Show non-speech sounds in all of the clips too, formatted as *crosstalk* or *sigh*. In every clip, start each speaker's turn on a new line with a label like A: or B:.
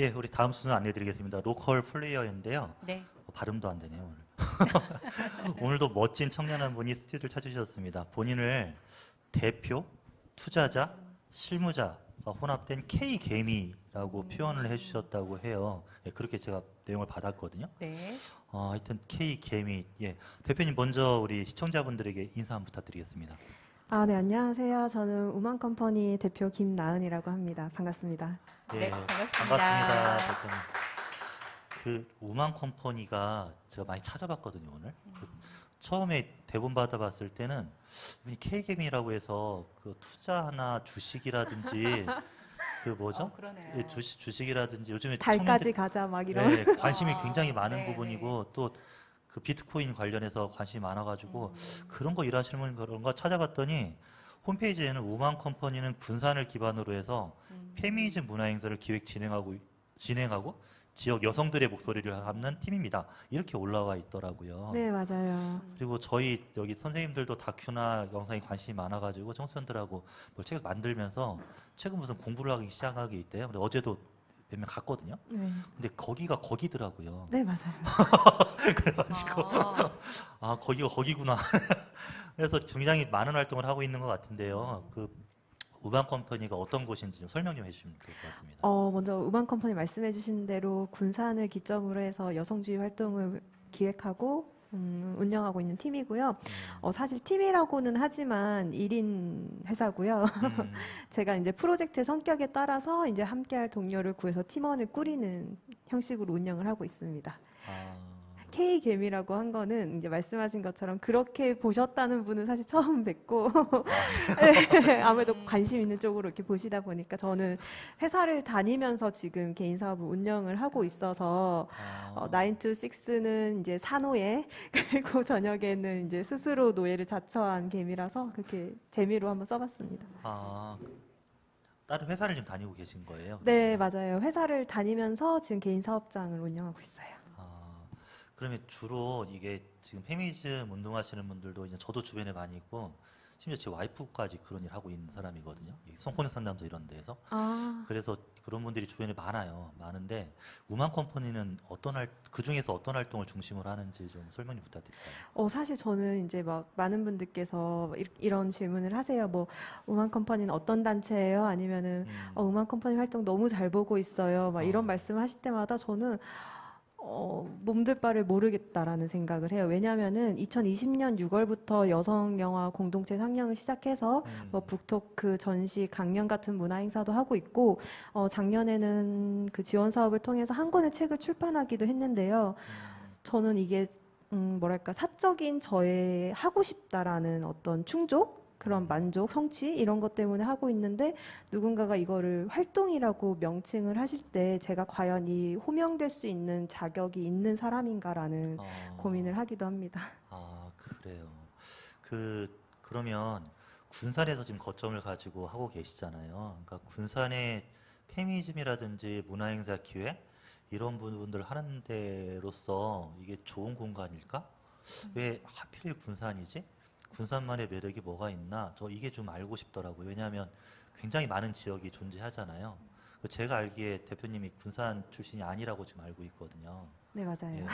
A: 예, 우리 다음 순서 안내드리겠습니다. 로컬 플레이어인데요.
B: 네.
A: 어, 발음도 안 되네요 오늘. *laughs* 오늘도 멋진 청년 한 분이 스튜디오를 찾으셨습니다. 본인을 대표, 투자자, 실무자가 혼합된 K 개미라고 표현을 해주셨다고 해요. 예, 그렇게 제가 내용을 받았거든요.
B: 네.
A: 어, 하여튼 K 개미. 예, 대표님 먼저 우리 시청자분들에게 인사 한번 부탁드리겠습니다.
C: 아, 네, 안녕하세요. 저는 우만 컴퍼니 대표 김나은이라고 합니다. 반갑습니다.
B: 네, 반갑습니다.
A: 반갑습니다, 대표님. 그 우만 컴퍼니가 제가 많이 찾아봤거든요 오늘. 그 처음에 대본 받아봤을 때는 이 K개미라고 해서 그 투자나 주식이라든지 그 뭐죠?
B: 어, 그러네요.
A: 예, 주식 주식이라든지 요즘에
C: 달까지 가자 막 이런.
A: 네, 관심이
B: 아,
A: 굉장히 많은
B: 네,
A: 부분이고 또 그 비트코인 관련해서 관심이 많아가지고
B: 음.
A: 그런 거 일하시는 분 그런 거 찾아봤더니 홈페이지에는 우만 컴퍼니는 군산을 기반으로 해서
B: 음.
A: 페미니즘 문화 행사를 기획 진행하고 진행하고 지역 여성들의 목소리를 담는 팀입니다. 이렇게 올라와 있더라고요.
C: 네, 맞아요.
A: 그리고 저희 여기 선생님들도 다큐나 영상에 관심이 많아가지고 청소년들하고 뭘 책을 만들면서 최근 무슨 공부를 하기 시작하게 있대요. 근데 어제도 몇 명 갔거든요.
C: 네.
A: 근데 거기가 거기더라고요.
C: 네, 맞아요. *laughs*
A: 그래가지고
B: 아,
A: 아 거기가 거기구나. *laughs* 그래서 굉장히 많은 활동을 하고 있는 것 같은데요. 그 우반 컴퍼니가 어떤 곳인지 좀 설명 좀 해주시면 좋을 것 같습니다.
C: 어, 먼저 우만 컴퍼니 말씀해 주신 대로 군산을 기점으로 해서 여성주의 활동을 기획하고 음, 운영하고 있는 팀이고요. 어, 사실 팀이라고는 하지만 1인 회사고요.
A: 음, *laughs*
C: 제가 이제 프로젝트 성격에 따라서 이제 함께할 동료를 구해서 팀원을 꾸리는 형식으로 운영을 하고 있습니다.
A: 아,
C: K 개미라고 한 거는 이제 말씀하신 것처럼 그렇게 보셨다는 분은 사실 처음 뵙고 *laughs* 네, 아무래도
B: 음.
C: 관심 있는 쪽으로 이렇게 보시다 보니까 저는 회사를 다니면서 지금 개인 사업을 운영을 하고 있어서
A: 아,
C: 어, 9 to 6는 이제 산호에 *laughs* 그리고 저녁에는 이제 스스로 노예를 자처한 개미라서 그렇게 재미로 한번 써봤습니다.
A: 아, 다른 회사를 지금 다니고 계신 거예요?
C: 네, 맞아요. 회사를 다니면서 지금 개인 사업장을 운영하고 있어요.
A: 아, 그러면 주로 이게 지금 페미니즘 운동하시는 분들도 이제 저도 주변에 많이 있고 심지어 제 와이프까지 그런 일 하고 있는 사람이거든요. 이 성폭력 상담소 이런 데에서.
C: 아,
A: 그래서 그런 분들이 주변에 많아요. 많은데 우만 컴퍼니는 어떤 할, 그 중에서 어떤 활동을 중심으로 하는지 좀 설명 좀 부탁드릴까요?
C: 어, 사실 저는 이제 막 많은 분들께서 이- 이런 질문을 하세요. 뭐, 우만 컴퍼니는 어떤 단체예요? 아니면은,
A: 음,
C: 어, 우만 컴퍼니 활동 너무 잘 보고 있어요. 막
A: 어.
C: 이런 말씀 하실 때마다 저는, 어, 몸둘 바를 모르겠다라는 생각을 해요. 왜냐면은 2020년 6월부터 여성 영화 공동체 상영을 시작해서
A: 음,
C: 뭐 북토크 전시 강연 같은 문화 행사도 하고 있고 어, 작년에는 그 지원 사업을 통해서 한 권의 책을 출판하기도 했는데요.
A: 음,
C: 저는 이게 음, 뭐랄까 사적인 저의 하고 싶다라는 어떤 충족 그런 만족 성취 이런 것 때문에 하고 있는데 누군가가 이거를 활동이라고 명칭을 하실 때 제가 과연 이 호명될 수 있는 자격이 있는 사람인가라는
A: 어,
C: 고민을 하기도 합니다.
A: 아 그래요. 그 그러면 군산에서 지금 거점을 가지고 하고 계시잖아요. 그러니까 군산의 페미니즘이라든지 문화행사 기획 이런 부분들 하는 데로서 이게 좋은 공간일까? 왜 하필 군산이지? 군산만의 매력이 뭐가 있나? 저 이게 좀 알고 싶더라고요. 왜냐하면 굉장히 많은 지역이 존재하잖아요. 그 제가 알기에 대표님이 군산 출신이 아니라고 지금 알고 있거든요.
C: 네 맞아요.
A: 예.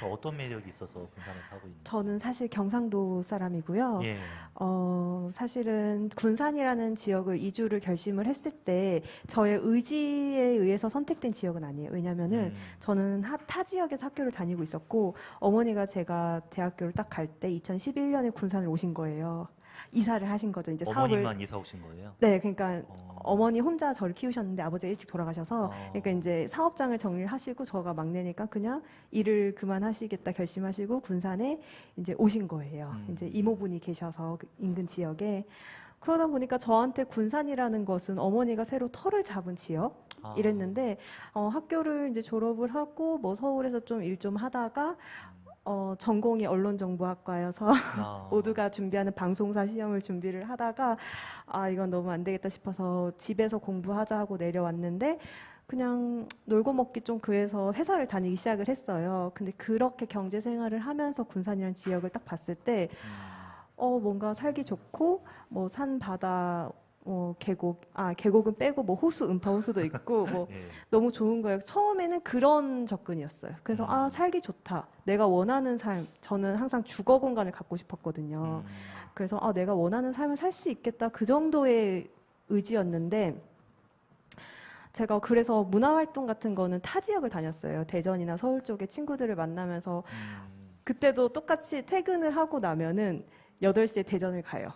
A: 그 어떤 매력이 있어서 군산에서 하고 있는지.
C: 저는 사실 경상도 사람이고요.
A: 예.
C: 어, 사실은 군산이라는 지역을 이주를 결심을 했을 때 저의 의지에 의해서 선택된 지역은 아니에요. 왜냐면은
A: 음,
C: 저는 하- 타 지역에서 학교를 다니고 있었고 어머니가 제가 대학교를 딱 갈 때 2011년에 군산을 오신 거예요. 이사를 하신 거죠. 이제 사업을
A: 어머님만 이사 오신 거예요?
C: 네, 그러니까
A: 어.
C: 어머니 혼자 저를 키우셨는데 아버지가 일찍 돌아가셔서
A: 어.
C: 그러니까 이제 사업장을 정리를 하시고 저가 막내니까 그냥 일을 그만하시겠다 결심하시고 군산에 이제 오신 거예요.
A: 음.
C: 이제 이모분이 계셔서 그 인근 지역에 그러다 보니까 저한테 군산이라는 것은 어머니가 새로 터를 잡은 지역
A: 아.
C: 이랬는데 어, 학교를 이제 졸업을 하고 뭐 서울에서 좀 일 좀 하다가 어, 전공이 언론정보학과여서
A: 아. *laughs*
C: 모두가 준비하는 방송사 시험을 준비를 하다가 아 이건 너무 안 되겠다 싶어서 집에서 공부하자 하고 내려왔는데 그냥 놀고 먹기 좀 그래서 회사를 다니기 시작을 했어요. 근데 그렇게 경제 생활을 하면서 군산이라는 지역을 딱 봤을 때
A: 음.
C: 어, 뭔가 살기 좋고, 뭐, 산, 바다, 뭐 계곡, 아 계곡은 빼고 뭐 호수, 음파 호수도 있고 *laughs* 뭐
A: 예.
C: 너무 좋은 거예요. 처음에는 그런 접근이었어요. 그래서 아
A: 음.
C: 살기 좋다. 내가 원하는 삶. 저는 항상 주거 공간을 갖고 싶었거든요.
A: 음.
C: 그래서 아 내가 원하는 삶을 살 수 있겠다. 그 정도의 의지였는데 제가 그래서 문화 활동 같은 거는 타 지역을 다녔어요. 대전이나 서울 쪽에 친구들을 만나면서
A: 음.
C: 그때도 똑같이 퇴근을 하고 나면은 8시에 대전을 가요.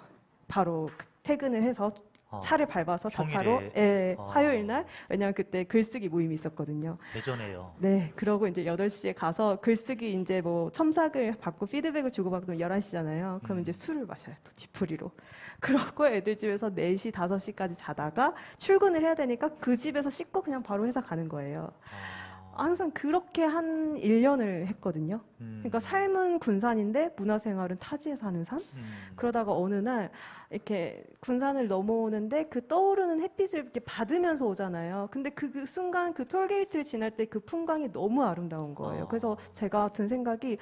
C: 바로 퇴근을 해서
A: 어,
C: 차를 밟아서 자차로
A: 평일에?
C: 예,
A: 아.
C: 화요일 날 왜냐면 그때 글쓰기 모임이 있었거든요.
A: 대전에요.
C: 네, 그러고 이제 8시에 가서 글쓰기 이제 뭐 첨삭을 받고 피드백을 주고받으면 11시잖아요. 그럼
A: 음.
C: 이제 술을 마셔요. 또 뒤풀이로. *laughs* 그러고 애들 집에서 4시, 5시까지 자다가 출근을 해야 되니까 그 집에서 씻고 그냥 바로 회사 가는 거예요.
A: 아.
C: 항상 그렇게 한 1년을 했거든요.
A: 음.
C: 그러니까 삶은 군산인데 문화생활은 타지에 사는 삶?
A: 음.
C: 그러다가 어느 날 이렇게 군산을 넘어오는데 그 떠오르는 햇빛을 이렇게 받으면서 오잖아요. 근데 그, 그 순간 그 톨게이트를 지날 때 그 풍광이 너무 아름다운 거예요.
A: 어.
C: 그래서 제가 든 생각이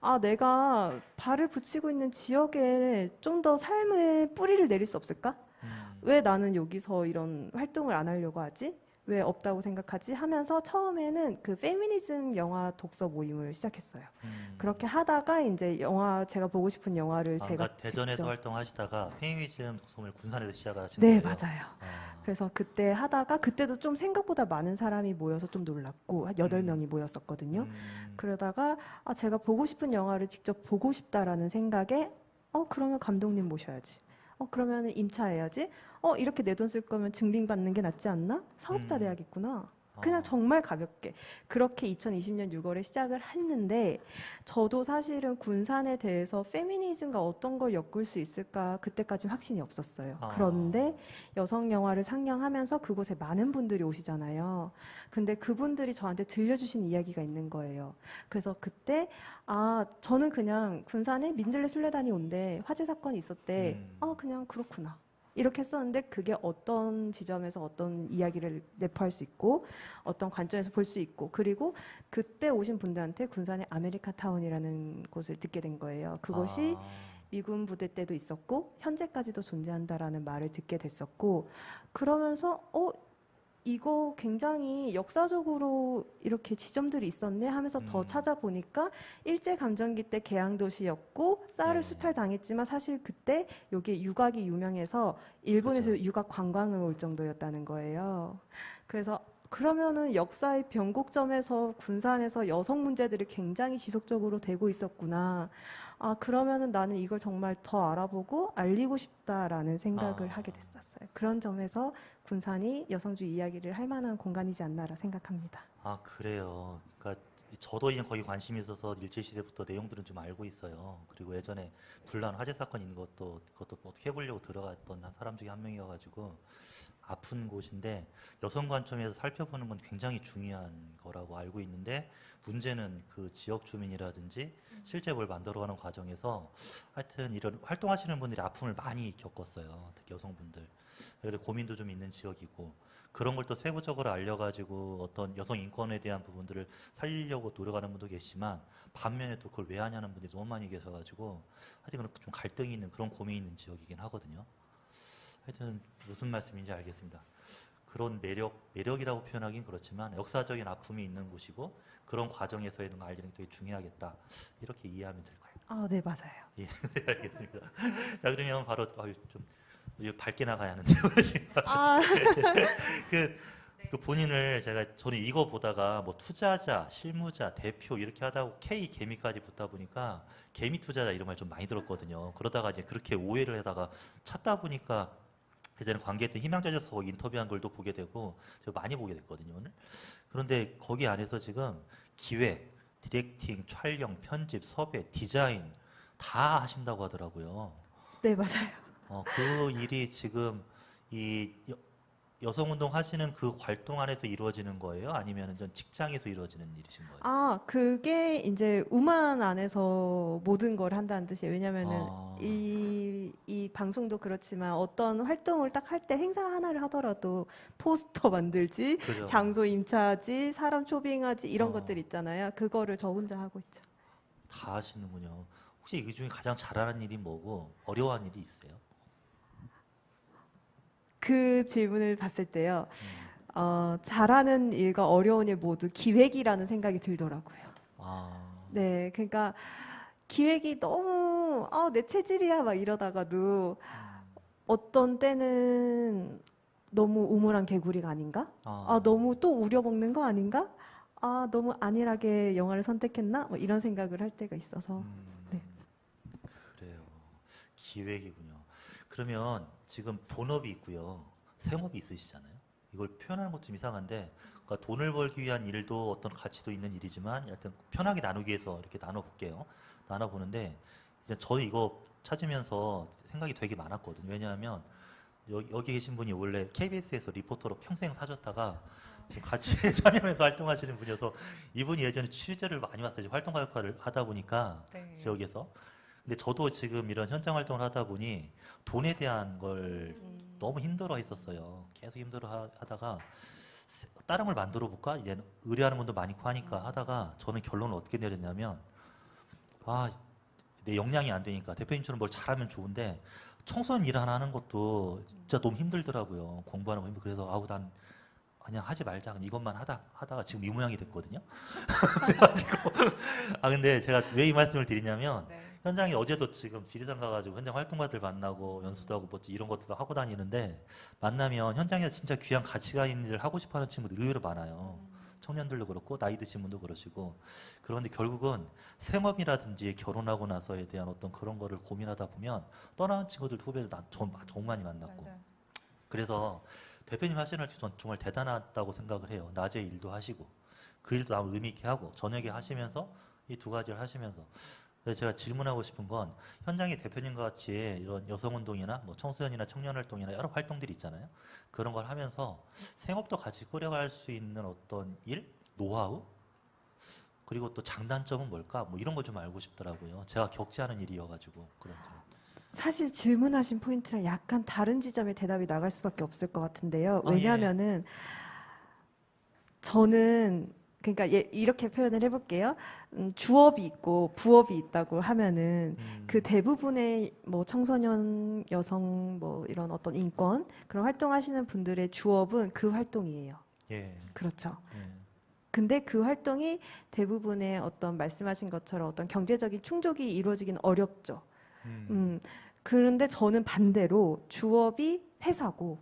C: 아, 내가 발을 붙이고 있는 지역에 좀 더 삶의 뿌리를 내릴 수 없을까?
A: 음.
C: 왜 나는 여기서 이런 활동을 안 하려고 하지? 왜 없다고 생각하지? 하면서 처음에는 그 페미니즘 영화 독서 모임을 시작했어요.
A: 음.
C: 그렇게 하다가 이제 영화 제가 보고 싶은 영화를
A: 아,
C: 제가
A: 그러니까 대전에서
C: 직접
A: 활동하시다가 페미니즘 독서물 군산에서 시작을 하신
C: 네,
A: 거예요?
C: 맞아요.
A: 아.
C: 그래서 그때 하다가 그때도 좀 생각보다 많은 사람이 모여서 좀 놀랐고 한 여덟
A: 음.
C: 명이 모였었거든요.
A: 음.
C: 그러다가 아 제가 보고 싶은 영화를 직접 보고 싶다라는 생각에 어 그러면 감독님 모셔야지. 어 그러면 임차해야지. 어 이렇게 내 돈 쓸 거면 증빙받는 게 낫지 않나? 사업자
A: 음.
C: 돼야겠구나. 그냥
A: 아.
C: 정말 가볍게 그렇게 2020년 6월에 시작을 했는데 저도 사실은 군산에 대해서 페미니즘과 어떤 걸 엮을 수 있을까 그때까지 확신이 없었어요.
A: 아.
C: 그런데 여성 영화를 상영하면서 그곳에 많은 분들이 오시잖아요. 근데 그분들이 저한테 들려주신 이야기가 있는 거예요. 그래서 그때 아 저는 그냥 군산에 민들레 순례단이 온대 화재 사건이 있었대.
A: 음.
C: 아 그냥 그렇구나. 이렇게 했었는데 그게 어떤 지점에서 어떤 이야기를 내포할 수 있고 어떤 관점에서 볼 수 있고 그리고 그때 오신 분들한테 군산의 아메리카 타운이라는 곳을 듣게 된 거예요. 그곳이
A: 아.
C: 미군 부대 때도 있었고 현재까지도 존재한다라는 말을 듣게 됐었고 그러면서 어 이거 굉장히 역사적으로 이렇게 지점들이 있었네 하면서 더
A: 음.
C: 찾아보니까 일제 감정기 때 개항 도시였고 쌀을
A: 네.
C: 수탈 당했지만 사실 그때 여기 유곽이 유명해서 일본에서
A: 그죠.
C: 유곽 관광을 올 정도였다는 거예요. 그래서 그러면은 역사의 변곡점에서 군산에서 여성 문제들이 굉장히 지속적으로 되고 있었구나. 아, 그러면은 나는 이걸 정말 더 알아보고 알리고 싶다라는 생각을
A: 아.
C: 하게 됐었어요. 그런 점에서 군산이 여성주의 이야기를 할 만한 공간이지 않나라 생각합니다.
A: 아, 그래요. 그러니까 저도 이제 거기 관심이 있어서 일제시대부터 내용들은 좀 알고 있어요. 그리고 예전에 불난 화재 사건 있는 것도 그것도 어떻게 해보려고 들어갔던 한 사람 중에 한 명이어가지고 아픈 곳인데 여성 관점에서 살펴보는 건 굉장히 중요한 거라고 알고 있는데 문제는 그 지역 주민이라든지 실제 뭘 만들어가는 과정에서 하여튼 이런 활동하시는 분들이 아픔을 많이 겪었어요. 특히 여성분들. 그래서 고민도 좀 있는 지역이고 그런 걸 또 세부적으로 알려가지고 어떤 여성 인권에 대한 부분들을 살리려고 노력하는 분도 계시지만 반면에 또 그걸 왜 하냐는 분들이 너무 많이 계셔가지고 하여튼 그런 좀 갈등이 있는 그런 고민이 있는 지역이긴 하거든요. 하여튼 무슨 말씀인지 알겠습니다. 그런 매력, 매력이라고 표현하긴 그렇지만 역사적인 아픔이 있는 곳이고 그런 과정에서의 걸 알리는 게 되게 중요하겠다. 이렇게 이해하면 될 거예요.
C: 아, 네, 맞아요.
A: 예, *laughs* 네, 알겠습니다. 자, 그러면 바로 아유, 좀 밝게 나가야 하는데 *laughs*
C: 아, *laughs*
A: 그, 그 본인을 제가 저는 이거 보다가 뭐 투자자, 실무자, 대표 이렇게 하다 K 개미까지 붙다 보니까 개미 투자자 이런 말 좀 많이 들었거든요. 그러다가 이제 그렇게 오해를 하다가 찾다 보니까 예전에 관계했던 희망자녀서 인터뷰한 걸도 보게 되고 제가 많이 보게 됐거든요 오늘. 그런데 거기 안에서 지금 기획, 디렉팅, 촬영, 편집, 섭외, 디자인 다 하신다고 하더라고요.
C: 네, 맞아요.
A: 어, 그 일이 지금 이 여, 여성운동 하시는 그 활동 안에서 이루어지는 거예요? 아니면 전 직장에서 이루어지는 일이신 거예요?
C: 아, 그게 이제 우만 안에서 모든 걸 한다는 뜻이에요. 왜냐면은
A: 아.
C: 이, 이 방송도 그렇지만 어떤 활동을 딱 할 때 행사 하나를 하더라도 포스터 만들지,
A: 그죠?
C: 장소 임차하지, 사람 초빙하지 이런
A: 어.
C: 것들 있잖아요. 그거를 저 혼자 하고 있죠.
A: 다 하시는군요. 혹시 이 중에 가장 잘하는 일이 뭐고 어려워하는 일이 있어요?
C: 그 질문을 봤을 때요.
A: 음.
C: 어, 잘하는 일과 어려운 일 모두 기획이라는 생각이 들더라고요.
A: 아,
C: 네, 그러니까 기획이 너무 아, 내 체질이야 막 이러다가도
A: 음.
C: 어떤 때는 너무 우물한 개구리가 아닌가?
A: 아,
C: 아, 너무 또 우려먹는 거 아닌가? 아, 너무 안일하게 영화를 선택했나? 뭐 이런 생각을 할 때가 있어서.
A: 음,
C: 네.
A: 그래요. 기획이군요. 그러면 지금 본업이 있고요. 생업이 있으시잖아요. 이걸 표현하는 것도 좀 이상한데, 그러니까 돈을 벌기 위한 일도 어떤 가치도 있는 일이지만, 여튼 편하게 나누기 위해서 이렇게 나눠볼게요. 나눠보는데, 이제 저는 이거 찾으면서 생각이 되게 많았거든요. 왜냐하면 여기, 여기 계신 분이 원래 KBS에서 리포터로 평생 사셨다가 지금 같이 *laughs* 참여해서 활동하시는 분이어서 이분이 예전에 취재를 많이 왔어요. 활동가 역할을 하다 보니까
B: 네.
A: 지역에서. 근데 저도 지금 이런 현장 활동을 하다 보니 돈에 대한 걸
B: 음.
A: 너무 힘들어 했었어요. 계속 힘들어 하- 하다가 세- 다른 걸 만들어 볼까? 이제 의뢰하는 분도 많고 하니까 하다가 저는 결론을 어떻게 내렸냐면 아, 내 역량이 안 되니까 대표님처럼 뭘 잘하면 좋은데 청소년 일 하나 하는 것도 진짜 너무 힘들더라고요. 공부하는 거 그래서 아우 난 그냥 하지 말자. 이것만 하다 하다가 지금 이 모양이 됐거든요. *laughs* 그래가지고 아 근데 제가 왜 이 말씀을 드리냐면
B: 네.
A: 현장에 어제도 지금 지리산 가가지고 현장 활동가들 만나고 연수도 하고 뭐 이런 것들도 하고 다니는데 만나면 현장에서 진짜 귀한 가치가 있는 일을 하고 싶어하는 친구들 의외로 많아요. 청년들도 그렇고 나이 드신 분도 그러시고 그런데 결국은 생업이라든지 결혼하고 나서에 대한 어떤 그런 거를 고민하다 보면 떠나는 친구들 후배들 나, 전 정말 많이 만났고
B: 맞아요.
A: 그래서 대표님 하시는 일전 정말 대단하다고 생각을 해요. 낮에 일도 하시고 그 일도 아무 의미 있게 하고 저녁에 하시면서 이 두 가지를 하시면서 그래서 제가 질문하고 싶은 건 현장의 대표님과 같이 이런 여성운동이나 뭐 청소년이나 청년활동이나 여러 활동들이 있잖아요. 그런 걸 하면서 생업도 같이 꾸려갈 수 있는 어떤 일, 노하우 그리고 또 장단점은 뭘까? 뭐 이런 걸 좀 알고 싶더라고요. 제가 않은 일이어가지고 그런 점.
C: 사실 질문하신 포인트랑 약간 다른 지점의 대답이 나갈 수밖에 없을 것 같은데요.
A: 아, 예.
C: 왜냐하면은 저는 그러니까 예, 이렇게 표현을 해볼게요. 음, 주업이 있고 부업이 있다고 하면은
A: 음,
C: 그 대부분의 뭐 청소년 여성 뭐 이런 어떤 인권 그런 활동하시는 분들의 주업은 그 활동이에요.
A: 예,
C: 그렇죠.
A: 예.
C: 근데 그 활동이 대부분의 어떤 말씀하신 것처럼 어떤 경제적인 충족이 이루어지긴 어렵죠.
A: 음,
C: 음, 그런데 저는 반대로 주업이 회사고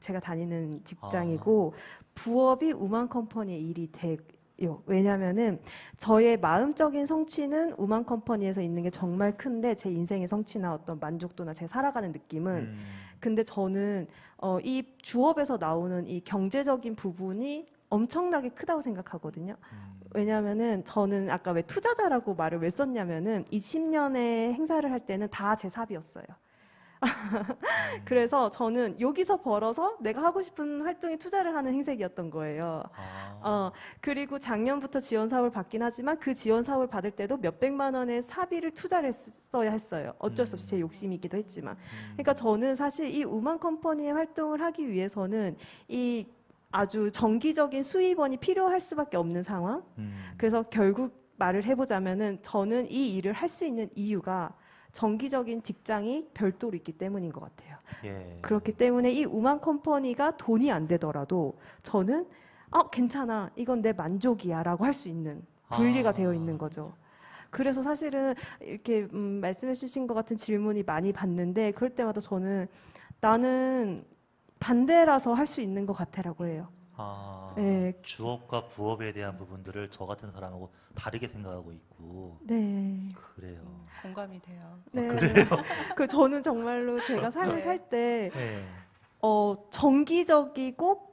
C: 제가 다니는 직장이고 부업이 우만 컴퍼니의 일이 돼요. 왜냐면은 저의 마음적인 성취는 우만 컴퍼니에서 있는 게 정말 큰데 제 인생의 성취나 어떤 만족도나 제가 살아가는 느낌은
A: 음,
C: 근데 저는 어, 이 주업에서 나오는 이 경제적인 부분이 엄청나게 크다고 생각하거든요.
A: 음.
C: 왜냐하면은 저는 아까 왜 투자자라고 말을 왜 썼냐면은 20년의 행사를 할 때는 다 제 사비였어요.
A: 음.
C: 그래서 저는 여기서 벌어서 내가 하고 싶은 활동에 투자를 하는 행색이었던 거예요.
A: 아,
C: 어, 그리고 작년부터 지원 사업을 받긴 하지만 그 지원 사업을 받을 때도 몇백만 원의 사비를 투자를 했어야 했어요. 어쩔 수 없이 제 욕심이기도 했지만.
A: 음.
C: 그러니까 저는 사실 이 우만 컴퍼니의 활동을 하기 위해서는 이 아주 정기적인 수입원이 필요할 수밖에 없는 상황.
A: 음.
C: 그래서 결국 말을 해보자면은 저는 이 일을 할 수 있는 이유가 정기적인 직장이 별도로 있기 때문인 것 같아요.
A: 예.
C: 그렇기 때문에 이 우만 컴퍼니가 돈이 안 되더라도 저는 어 괜찮아 이건 내 만족이야라고 할 수 있는 분리가
A: 아.
C: 되어 있는 거죠. 그래서 사실은 이렇게 음, 말씀해 주신 것 같은 질문이 많이 받는데 그럴 때마다 저는 나는 반대라서 할 수 있는 것 같아라고 해요.
A: 아,
C: 네.
A: 주업과 부업에 대한 부분들을 저 같은 사람하고 다르게 생각하고 있고
C: 네.
A: 그래요.
B: 음, 공감이 돼요.
C: 네.
A: 그래요? *laughs*
C: 그 저는 정말로 제가 삶을
B: 네.
C: 살때
A: 네.
C: 어, 정기적이고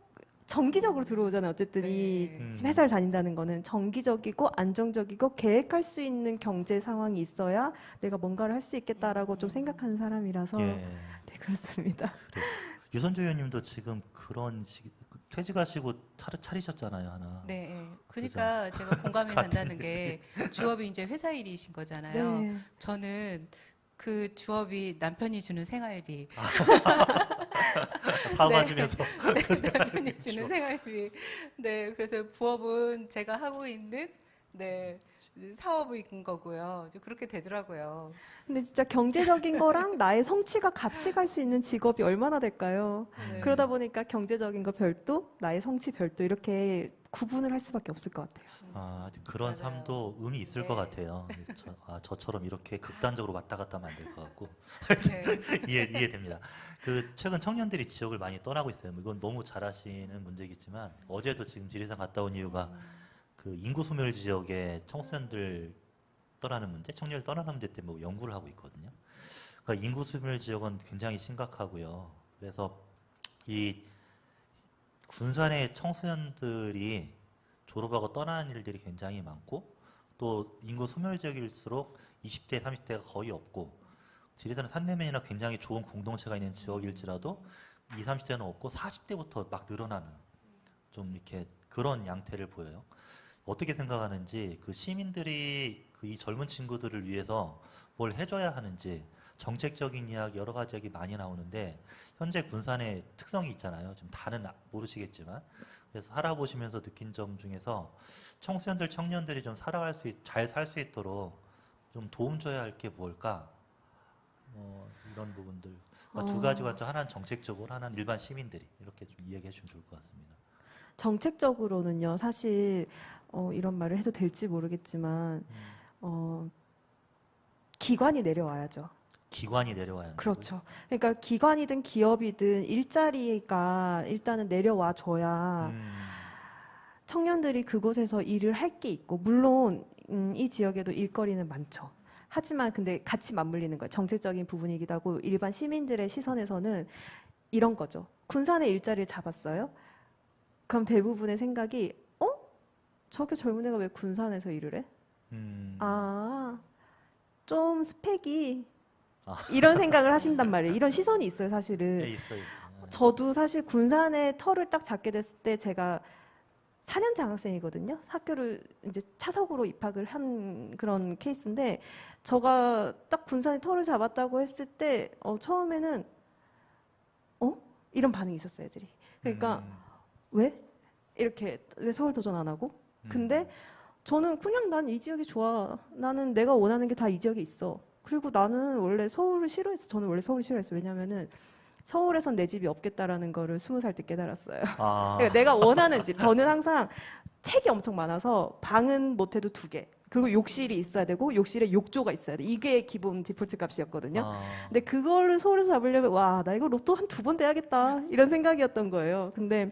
C: 정기적으로 들어오잖아요. 어쨌든 이
B: 네.
A: 음.
C: 회사를 다닌다는 거는 정기적이고 안정적이고 계획할 수 있는 경제 상황이 있어야 내가 뭔가를 할 수 있겠다라고 좀
B: 음.
C: 생각하는 사람이라서
A: 예.
C: 네 그렇습니다.
A: 그래. 유선조 의원님도 지금 그런 식 퇴직하시고 차를 차리셨잖아요 하나.
B: 네, 네. 그러니까 제가 공감이 *laughs* 간다는 게 주업이 이제 회사 일이신 거잖아요.
C: 네.
B: 저는 그 주업이 남편이 주는 생활비, *laughs*
A: 사업하시면서 *laughs*
B: 네, 남편이 주는 생활비. 네, 그래서 부업은 제가 하고 있는 네 사업인 거고요. 이제 그렇게 되더라고요.
C: 근데 진짜 경제적인 거랑 *laughs* 나의 성취가 같이 갈 수 있는 직업이 얼마나 될까요?
B: 네.
C: 그러다 보니까 경제적인 거 별도, 나의 성취 별도 이렇게 구분을 할 수밖에 없을 것 같아요.
A: 아, 그런
B: 맞아요.
A: 삶도 의미 있을 것
B: 네.
A: 같아요. 저, 아, 저처럼 이렇게 극단적으로 왔다 갔다 하면 안 될 것 같고
B: 네. *laughs*
A: 이해 이해됩니다. 그 최근 청년들이 지역을 많이 떠나고 있어요. 뭐 이건 너무 잘하시는 문제겠지만 어제도 지금 지리산 갔다 온 이유가 그 인구 소멸 지역의 청소년들 떠나는 문제, 청년들 떠나는 문제 때문에 뭐 연구를 하고 있거든요. 그러니까 인구 소멸 지역은 굉장히 심각하고요. 그래서 이 군산의 청소년들이 졸업하고 떠나는 일들이 굉장히 많고 또 인구 소멸 지역일수록 20대, 30대가 거의 없고 지리산은 산내면이나 굉장히 좋은 공동체가 있는 지역일지라도 20, 30대는 없고 40대부터 막 늘어나는 좀 이렇게 그런 양태를 보여요. 어떻게 생각하는지 그 시민들이 그 이 젊은 친구들을 위해서 뭘 해줘야 하는지 정책적인 이야기 여러 가지 이야기 많이 나오는데 현재 군산의 특성이 있잖아요. 좀 다는 아- 모르시겠지만 그래서 살아보시면서 느낀 점 중에서 청소년들 청년들이 좀 살아갈 수 잘 살 수 있도록 좀 도움 줘야 할 게 뭘까? 뭐 이런 부분들 그러니까 두
C: 어.
A: 가지 관점 하나는 정책적으로 하나는 일반 시민들이 이렇게 좀 이야기해 주면 좋을 것 같습니다.
C: 정책적으로는요, 사실 어, 이런 말을 해도 될지 모르겠지만
A: 음,
C: 어, 기관이 내려와야죠.
A: 기관이 내려와야 한다고요?
C: 그렇죠. 그러니까 기관이든 기업이든 일자리가 일단은 내려와 줘야
A: 음,
C: 청년들이 그곳에서 일을 할 게 있고 물론 음, 이 지역에도 일거리는 많죠. 하지만 근데 같이 맞물리는 거예요. 정책적인 부분이기도 하고 일반 시민들의 시선에서는 이런 거죠. 군산에 일자리를 잡았어요. 그럼 대부분의 생각이 어? 저게 젊은 애가 왜 군산에서 일을 해?
A: 음,
C: 아, 좀 스펙이
A: 아.
C: 이런 생각을 하신단 말이에요. 이런 시선이 있어요,
A: 예,
C: 사실은.
A: 있어 있어.
C: 저도 사실 군산에 터를 딱 잡게 됐을 때 제가 4년 장학생이거든요. 학교를 이제 차석으로 입학을 한 그런 케이스인데 저가 딱 군산에 터를 잡았다고 했을 때 어, 처음에는 어? 이런 반응이 있었어요, 애들이. 그러니까
A: 음,
C: 왜? 이렇게 왜 서울 도전 안 하고?
A: 음,
C: 근데 저는 그냥 난 이 지역이 좋아. 나는 내가 원하는 게 다 이 지역에 있어. 그리고 나는 원래 서울을 싫어했어. 저는 원래 서울 싫어했어. 왜냐면은 서울에선 내 집이 없겠다라는 거를 스무 살 때 깨달았어요.
A: 아, *laughs*
C: 그러니까 내가 원하는 집. 저는 항상 책이 엄청 많아서 방은 못해도 두 개. 그리고 욕실이 있어야 되고 욕실에 욕조가 있어야 돼. 이게 기본 디폴트 값이었거든요.
A: 아,
C: 근데 그거를 서울에서 잡으려면 와 나 이거 로또 한 두번 대야겠다 이런 생각이었던 거예요. 근데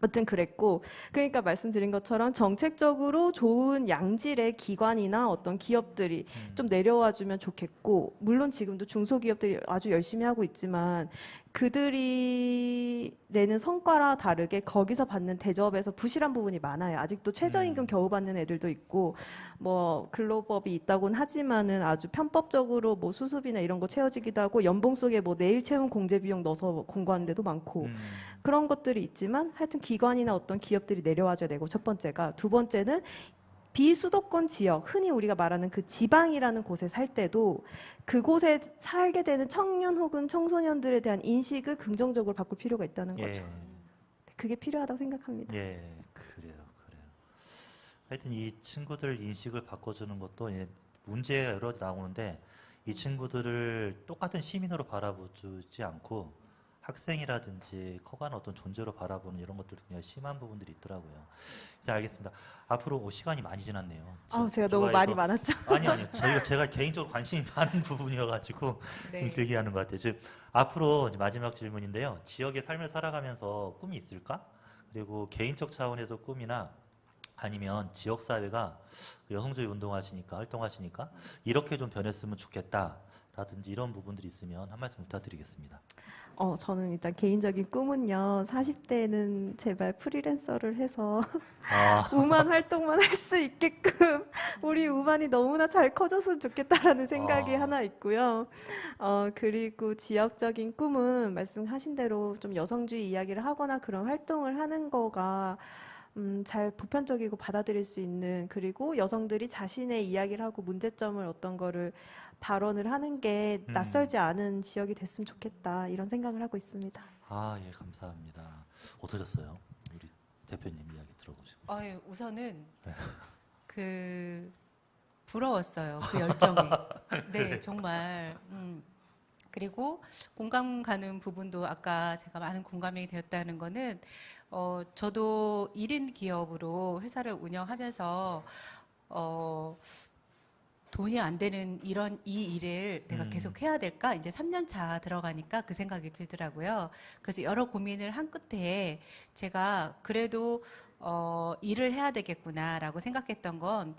C: 어쨌든 그랬고 그러니까 말씀드린 것처럼 정책적으로 좋은 양질의 기관이나 어떤 기업들이
A: 음,
C: 좀 내려와 주면 좋겠고 물론 지금도 중소기업들이 아주 열심히 하고 있지만 그들이 내는 성과랑 다르게 거기서 받는 대접에서 부실한 부분이 많아요. 아직도 최저임금
A: 음.
C: 겨우 받는 애들도 있고 뭐 근로법이 있다곤 하지만은 아주 편법적으로 뭐 수습이나 이런 거 채워지기도 하고 연봉 속에 뭐 내일 채운 공제 비용 넣어서 공고하는 데도 많고
A: 음,
C: 그런 것들이 있지만 하여튼 기관이나 어떤 기업들이 내려와줘야 되고 첫 번째가 두 번째는 비수도권 지역 흔히 우리가 말하는 그 지방이라는 곳에 살 때도 그곳에 살게 되는 청년 혹은 청소년들에 대한 인식을 긍정적으로 바꿀 필요가 있다는
A: 예,
C: 거죠. 그게 필요하다고 생각합니다.
A: 예, 그래요, 그래요. 하여튼 이 친구들 인식을 바꿔주는 것도 예, 문제가 여러 가지 나오는데 이 친구들을 똑같은 시민으로 바라보지 않고 학생이라든지 커가는 어떤 존재로 바라보는 이런 것들이 굉장히 심한 부분들이 있더라고요. 이제 알겠습니다. 앞으로 뭐 시간이 많이 지났네요.
C: 아,
A: 저-
C: 제가 너무 말이 많았죠.
A: 아니 아니요. 저희가 제가 개인적으로 관심이 많은 부분이어가지고 *laughs*
B: 네.
A: 좀 길게 하는 것 같아요. 즉 앞으로 마지막 질문인데요. 지역의 삶을 살아가면서 꿈이 있을까? 그리고 개인적 차원에서 꿈이나 아니면 지역 사회가 그 여성주의 운동하시니까 활동하시니까 이렇게 좀 변했으면 좋겠다 라든지 이런 부분들이 있으면 한 말씀 부탁드리겠습니다.
C: 어, 저는 일단 개인적인 꿈은요. 40대에는 제발 프리랜서를 해서
A: 아, *laughs*
C: 우만 활동만 할 수 있게끔 우리 우만이 너무나 잘 커졌으면 좋겠다라는 생각이
A: 아.
C: 하나 있고요. 어, 그리고 지역적인 꿈은 말씀하신 대로 좀 여성주의 이야기를 하거나 그런 활동을 하는 거가 음, 잘 보편적이고 받아들일 수 있는 그리고 여성들이 자신의 이야기를 하고 문제점을 어떤 거를 발언을 하는 게
A: 음.
C: 낯설지 않은 지역이 됐으면 좋겠다 이런 생각을 하고 있습니다.
A: 아, 예, 감사합니다. 어떠셨어요? 우리 대표님 이야기 들어보시고.
B: 아유, 우선은
A: 네.
B: 그 부러웠어요. 그 열정이. *laughs* 네, 정말. 음. 그리고 공감 가는 부분도 아까 제가 많은 공감이 되었다는 거는 어, 저도 1인 기업으로 회사를 운영하면서 어, 돈이 안 되는 이런 이 일을 내가
A: 음.
B: 계속 해야 될까? 이제 3년 차 들어가니까 그 생각이 들더라고요. 그래서 여러 고민을 한 끝에 제가 그래도 어, 일을 해야 되겠구나라고 생각했던 건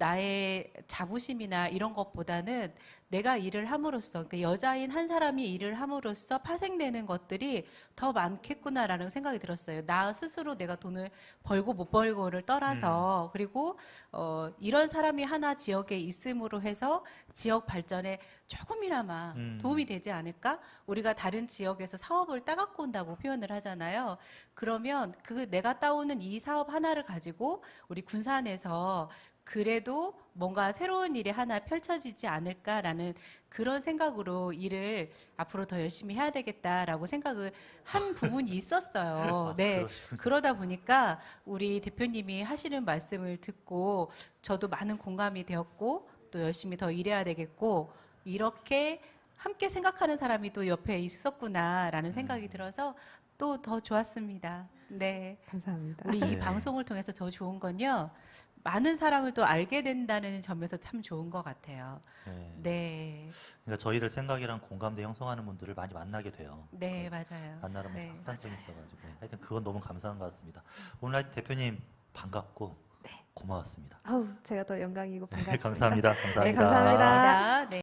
B: 나의 자부심이나 이런 것보다는 내가 일을 함으로써 그러니까 여자인 한 사람이 일을 함으로써 파생되는 것들이 더 많겠구나라는 생각이 들었어요. 나 스스로 내가 돈을 벌고 못 벌고를 떠나서 그리고 어, 이런 사람이 하나 지역에 있음으로 해서 지역 발전에 조금이나마
A: 음.
B: 도움이 되지 않을까? 우리가 다른 지역에서 사업을 따갖고 온다고 표현을 하잖아요. 그러면 그 내가 따오는 이 사업 하나를 가지고 우리 군산에서 그래도 뭔가 새로운 일이 하나 펼쳐지지 않을까라는 그런 생각으로 일을 앞으로 더 열심히 해야 되겠다라고 생각을 한 *laughs* 부분이 있었어요.
A: 아,
B: 네. 그러다 보니까 우리 대표님이 하시는 말씀을 듣고 저도 많은 공감이 되었고 또 열심히 더 일해야 되겠고 이렇게 함께 생각하는 사람이 또 옆에 있었구나라는 생각이
A: 음.
B: 들어서 또 더 좋았습니다. 네.
C: 감사합니다.
B: 우리 이
A: 네.
B: 방송을 통해서 더 좋은 건요. 많은 사람을 또 알게 된다는 점에서 참 좋은 것 같아요.
A: 네.
B: 네.
A: 그러니까 저희들 생각이랑 공감대 형성하는 분들을 많이 만나게 돼요.
B: 네,
A: 그
B: 맞아요.
A: 만나면
B: 네,
A: 확산성이 있어가지고 하여튼 그건 너무 감사한 것 같습니다. 오늘 대표님 반갑고 고마웠습니다.
C: 아우, 제가 더 영광이고
A: 네,
C: 반갑습니다.
A: 감사합니다. 감사합니다.
C: 네, 감사합니다.
B: 감사합니다. 네.